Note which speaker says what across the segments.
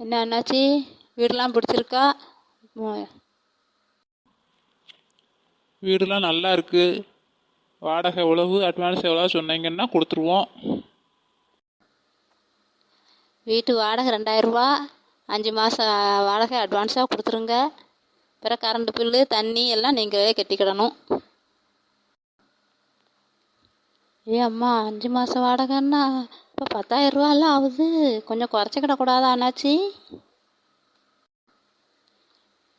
Speaker 1: என்ன அண்ணாச்சி? வீடெல்லாம் பிடிச்சிருக்கா?
Speaker 2: வீடுலாம் நல்லா இருக்கு. வாடகை எவ்வளவு அட்வான்ஸ் எவ்வளோ சொன்னீங்கன்னா கொடுத்துருவோம்.
Speaker 1: வீட்டு வாடகை ரெண்டாயிரரூபா. அஞ்சு மாதம் வாடகை அட்வான்ஸாக கொடுத்துருங்க. பிறகு கரண்ட் பில்லு தண்ணி எல்லாம் நீங்களே கட்டிக்கிடணும். ஏ அம்மா அஞ்சு மாதம் வாடகைன்னா இப்போ பத்தாயிரரூவாலாம் ஆகுது. கொஞ்சம் குறைச்சிக்கிடக்கூடாதா அண்ணாச்சி.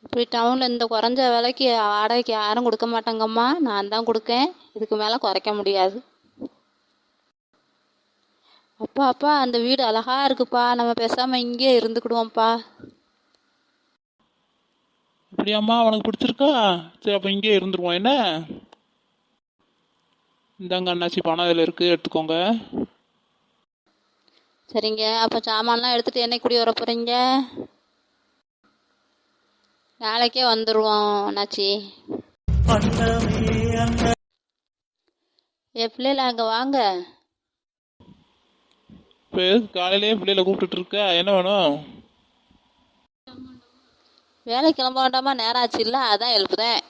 Speaker 1: இப்படி டவுனில் இந்த குறைஞ்ச விலைக்கு வாடகைக்கு யாரும் கொடுக்க மாட்டாங்கம்மா. நான் தான் கொடுக்கேன். இதுக்கு மேலே குறைக்க முடியாது. அப்பா அப்பா அந்த வீடு அழகாக இருக்குப்பா. நம்ம பேசாமல் இங்கேயே இருந்துக்கிடுவோம்ப்பா.
Speaker 2: அப்படியாம்மா உனக்கு பிடிச்சிருக்கா? சரி அப்போ இங்கே இருந்துருவோம். என்ன? இந்தாங்க அண்ணாச்சி பணம் இதில் இருக்குது எடுத்துக்கோங்க.
Speaker 1: சரிங்க. அப்போ சாமான்லாம் எடுத்துகிட்டு என்னைக்கு குடி வர போகிறீங்க நாளைக்கே வந்துடுவோம் அண்ணாச்சி. ஏ பிள்ளைல அங்கே வாங்க.
Speaker 2: காலையிலேயே பிள்ளைகளை கூப்பிட்டுட்டு இருக்க? என்ன வேணும்?
Speaker 1: வேலைக்கு கிளம்ப வேண்டாமா நேரம் ஆச்சு இல்லை? அதான் எழுப்புதேன்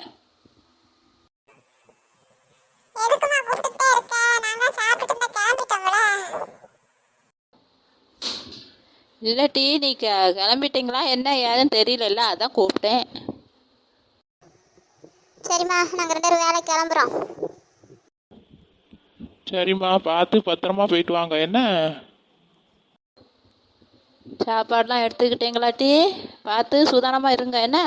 Speaker 3: எதுக்குமா கூப்பிட்டுட்டே இருக்க நான் தான் சாப்பிட்டு இருந்தா கிளம்பிட்டோம்ல
Speaker 1: இல்லாட்டி நீ க கிளம்பிட்டீங்களா? என்ன ஏதுன்னு தெரியலல்ல. அதான் கூப்பிட்டேன்.
Speaker 3: சரிம்மா நாங்கள் ரெண்டு பேரும் வேலைக்கு கிளம்புறோம்.
Speaker 2: சரிம்மா பார்த்து பத்திரமா போயிட்டு வாங்க. என்ன?
Speaker 1: சாப்பாடெலாம் எடுத்துக்கிட்டீங்களாட்டி? பார்த்து சூதானமாக இருங்க. என்ன?